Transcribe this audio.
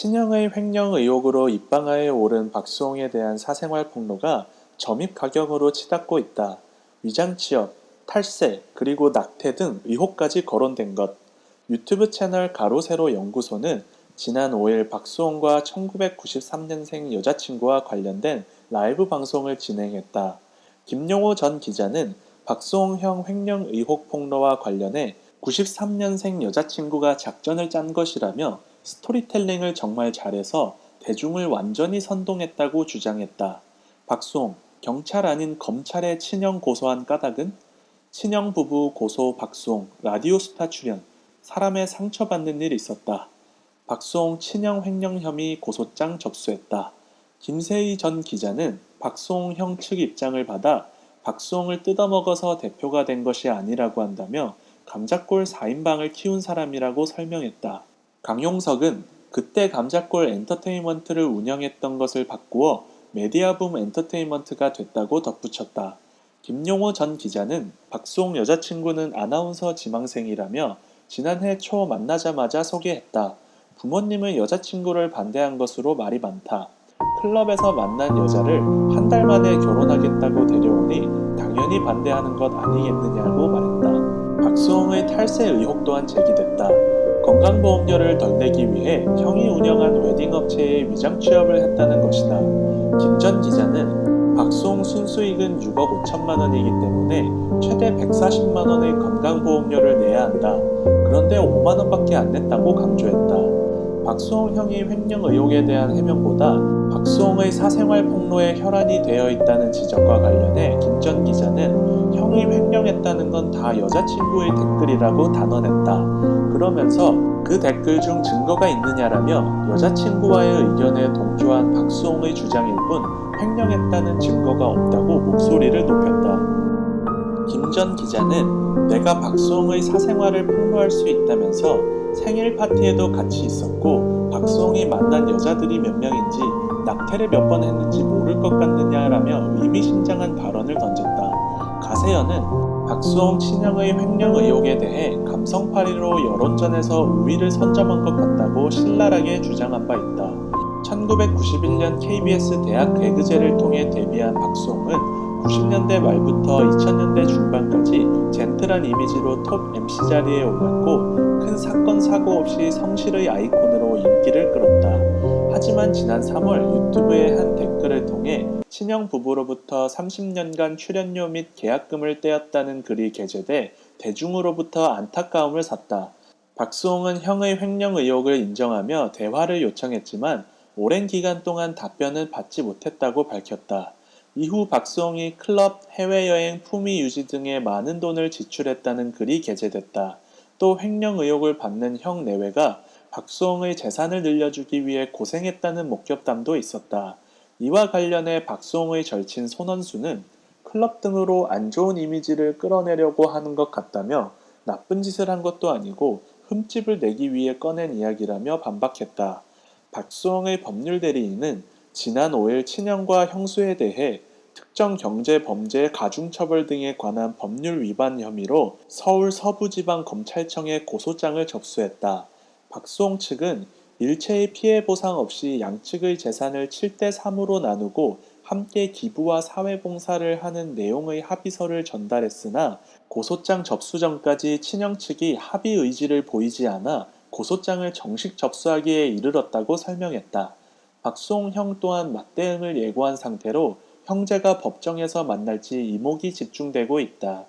친형의 횡령 의혹으로 입방아에 오른 박수홍에 대한 사생활 폭로가 점입 가경으로 치닫고 있다. 위장 취업, 탈세, 그리고 낙태 등 의혹까지 거론된 것. 유튜브 채널 가로세로 연구소는 지난 5일 박수홍과 1993년생 여자친구와 관련된 라이브 방송을 진행했다. 김용호 전 기자는 박수홍 형 횡령 의혹 폭로와 관련해 93년생 여자친구가 작전을 짠 것이라며 스토리텔링을 정말 잘해서 대중을 완전히 선동했다고 주장했다. 박수홍, 경찰 아닌 검찰에 친형 고소한 까닭은? 친형 부부 고소 박수홍, 라디오스타 출연, 사람의 상처받는 일 있었다. 박수홍 친형 횡령 혐의 고소장 접수했다. 김세희 전 기자는 박수홍 형 측 입장을 받아 박수홍을 뜯어먹어서 대표가 된 것이 아니라고 한다며 감자골 4인방을 키운 사람이라고 설명했다. 강용석은 그때 감자골 엔터테인먼트를 운영했던 것을 바꾸어 메디아붐 엔터테인먼트가 됐다고 덧붙였다. 김용호 전 기자는 박수홍 여자친구는 아나운서 지망생이라며 지난해 초 만나자마자 소개했다. 부모님은 여자친구를 반대한 것으로 말이 많다. 클럽에서 만난 여자를 한 달 만에 결혼하겠다고 데려오니 당연히 반대하는 것 아니겠느냐고 말했다. 박수홍의 탈세 의혹 또한 제기됐다. 건강보험료를 덜 내기 위해 형이 운영한 웨딩업체에 위장 취업을 했다는 것이다. 김 전 기자는 박수홍 순수익은 6억 5천만 원이기 때문에 최대 140만 원의 건강보험료를 내야 한다. 그런데 5만 원밖에 안 냈다고 강조했다. 박수홍 형이 횡령 의혹에 대한 해명보다 박수홍의 사생활 폭로에 혈안이 되어 있다는 지적과 관련해 김 전 기자는 형이 횡령했다는 건 다 여자친구의 댓글이라고 단언했다. 그러면서 그 댓글 중 증거가 있느냐라며 여자친구와의 의견에 동조한 박수홍의 주장일 뿐 횡령했다는 증거가 없다고 목소리를 높였다. 김 전 기자는 내가 박수홍의 사생활을 폭로할 수 있다면서 생일 파티에도 같이 있었고 박수홍이 만난 여자들이 몇 명인지 낙태를 몇 번 했는지 모를 것 같느냐라며 의미심장한 발언을 던졌다. 가세연은 박수홍 친형의 횡령 의혹에 대해 감성파리로 여론전에서 우위를 선점한 것 같다고 신랄하게 주장한 바 있다. 1991년 KBS 대학 개그제를 통해 데뷔한 박수홍은 90년대 말부터 2000년대 중반까지 젠틀한 이미지로 톱 MC 자리에 올랐고 큰 사건 사고 없이 성실의 아이콘으로 인기를 끌었다. 하지만 지난 3월 유튜브의 한 댓글을 통해 친형 부부로부터 30년간 출연료 및 계약금을 떼었다는 글이 게재돼 대중으로부터 안타까움을 샀다. 박수홍은 형의 횡령 의혹을 인정하며 대화를 요청했지만 오랜 기간 동안 답변을 받지 못했다고 밝혔다. 이후 박수홍이 클럽, 해외여행, 품위 유지 등에 많은 돈을 지출했다는 글이 게재됐다. 또 횡령 의혹을 받는 형 내외가 박수홍의 재산을 늘려주기 위해 고생했다는 목격담도 있었다. 이와 관련해 박수홍의 절친 손원수는 클럽 등으로 안 좋은 이미지를 끌어내려고 하는 것 같다며 나쁜 짓을 한 것도 아니고 흠집을 내기 위해 꺼낸 이야기라며 반박했다. 박수홍의 법률 대리인은 지난 5일 친형과 형수에 대해 특정 경제 범죄 가중처벌 등에 관한 법률 위반 혐의로 서울 서부지방검찰청에 고소장을 접수했다. 박수홍 측은 일체의 피해 보상 없이 양측의 재산을 7대 3으로 나누고 함께 기부와 사회봉사를 하는 내용의 합의서를 전달했으나 고소장 접수 전까지 친형 측이 합의 의지를 보이지 않아 고소장을 정식 접수하기에 이르렀다고 설명했다. 박수홍 형 또한 맞대응을 예고한 상태로 형제가 법정에서 만날지 이목이 집중되고 있다.